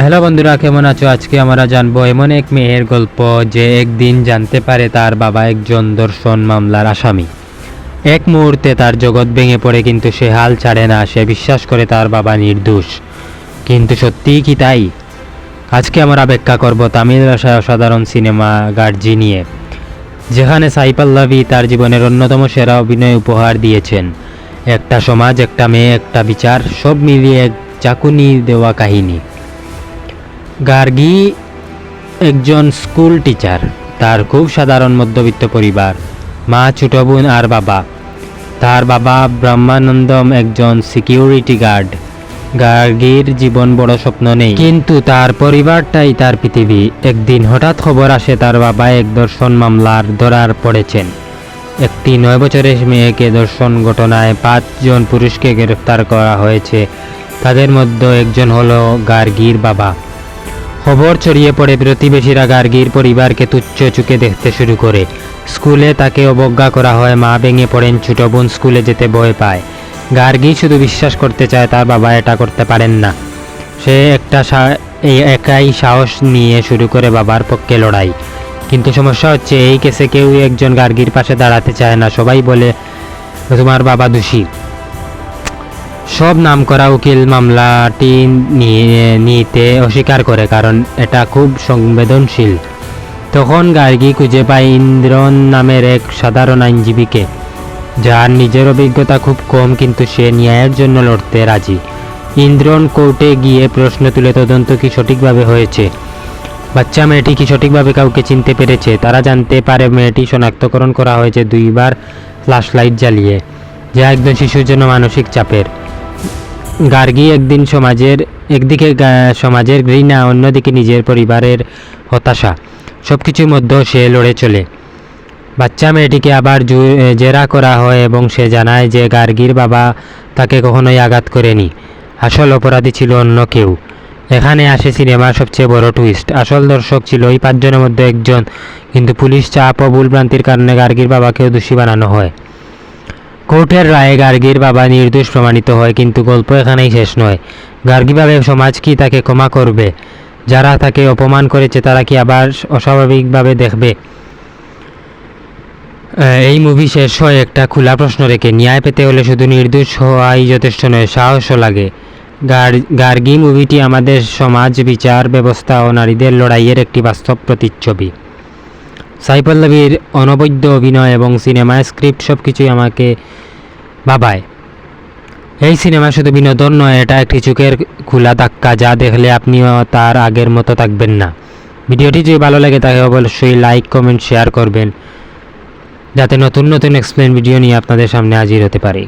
Hello বন্ধুরা, কেমন আছো? আজকে আমরা জানব এমন এক মেয়ের গল্প যে একদিন জানতে পারে তার বাবা একজন দর্শন মামলার আসামি। এক মুহূর্তে তার জগৎ ভেঙে পড়ে, কিন্তু সে হাল ছাড়ে না। সে বিশ্বাস করে তার বাবা নির্দোষ। কিন্তু সত্যিই কি তাই? আজকে আমরা ব্যাখ্যা করব তামিল ভাষায় অসাধারণ সিনেমা গার্জি নিয়ে যেখানে সাইপাল্লাভি তার জীবনের অন্যতম সেরা অভিনয় উপহার দিয়েছেন। একটা সমাজ, একটা মেয়ে, একটা বিচার, সব মিলিয়ে এক চাকুনি দেওয়া কাহিনী। গার্গী একজন স্কুল টিচার। তার খুব সাধারণ মধ্যবিত্ত পরিবার। মা, ছোট বোন আর বাবা। তার বাবা ব্রহ্মানন্দম একজন সিকিউরিটি গার্ড। গার্গীর জীবন বড় স্বপ্ন নেই। কিন্তু তার পরিবারটাই তার পৃথিবী। একদিন হঠাৎ খবর আসে, তার বাবা এক দর্শন মামলার ধরার পড়েছেন। একটি নয় বছরের মেয়েকে দর্শন ঘটনায় পাঁচজন পুরুষকে গ্রেফতার করা হয়েছে। তাদের মধ্যে একজন হলো গার্গীর বাবা। খবর ছড়িয়ে পড়ে প্রতিবেশীরা গার্গীর পরিবারকে তুচ্ছ চুকে দেখতে শুরু করে। স্কুলে তাকে অবজ্ঞা করা হয়, মা ভেঙে পড়েন, ছোট বোন স্কুলে যেতে ভয় পায়। গার্গী শুধু বিশ্বাস করতে চায়, তার বাবা এটা করতে পারেন না। সে একটা একাই সাহস নিয়ে শুরু করে বাবার পক্ষে লড়াই। কিন্তু সমস্যা হচ্ছে, এই কেসে কেউ একজন গার্গীর পাশে দাঁড়াতে চায় না। সবাই বলে, তোমার বাবা দোষী। সব নামকরা উকিল মামলাটি নিতে অস্বীকার করে কারণ এটা খুব সংবেদনশীল। তখন গার্গী খুঁজে পায় ইন্দ্রন নামের এক সাধারণ আইনজীবীকে, যার নিজের অভিজ্ঞতা খুব কম কিন্তু সে ন্যায়ের জন্য লড়তে রাজি। ইন্দ্রন কোর্টে গিয়ে প্রশ্ন তুলে, তদন্ত কি সঠিকভাবে হয়েছে? বাচ্চা মেয়েটি কি সঠিকভাবে কাউকে চিনতে পেরেছে? তারা জানতে পারে মেয়েটি শনাক্তকরণ করা হয়েছে দুইবার ফ্ল্যাশ লাইট জ্বালিয়ে, যা একজন শিশুর জন্য মানসিক চাপের। গার্গী একদিন সমাজের, একদিকে সমাজের ঘৃণা, অন্যদিকে নিজের পরিবারের হতাশা। সব কিছুর মধ্যেও সে লড়ে চলে। বাচ্চা মেয়েটিকে আবার জেরা করা হয় এবং সে জানায় যে গার্গীর বাবা তাকে কখনোই আঘাত করেনি। আসল অপরাধী ছিল অন্য কেউ। এখানে আসে সিনেমার সবচেয়ে বড় টুইস্ট আসল দর্শক ছিল ওই পাঁচজনের মধ্যে একজন, কিন্তু পুলিশ চাপ ও ভুলভ্রান্তির কারণে গার্গীর বাবাকেও দোষী বানানো হয়। কোর্টের রায়ে গার্গীর বাবা নির্দোষ প্রমাণিত হয়, কিন্তু গল্প এখানেই শেষ নয়। গার্গীভাবে সমাজ কি তাকে ক্ষমা করবে? যারা তাকে অপমান করেছে, তারা কি আবার অস্বাভাবিকভাবে দেখবে? এই মুভি শেষ হয় একটা খোলা প্রশ্ন রেখে। ন্যায় পেতে হলে শুধু নির্দোষ হওয়াই যথেষ্ট নয়, সাহসও লাগে। গার- গার্গী মুভিটি আমাদের সমাজ, বিচার, ব্যবস্থা ও নারীদের লড়াইয়ের একটি বাস্তব প্রতিচ্ছবি। সাইপল্লবীর অনবদ্য অভিনয় এবং সিনেমা স্ক্রিপ্ট সব কিছুই আমাকে ভাবায় এই সিনেমা শুধু বিনোদন নয়, এটা একটি চোখের খোলা ধাক্কা, যা দেখলে আপনিও তার আগের মতো থাকবেন না। ভিডিওটি যদি ভালো লাগে তাকে অবশ্যই লাইক, কমেন্ট, শেয়ার করবেন, যাতে নতুন নতুন এক্সপ্লেন ভিডিও নিয়ে আপনাদের সামনে হাজির হতে পারি।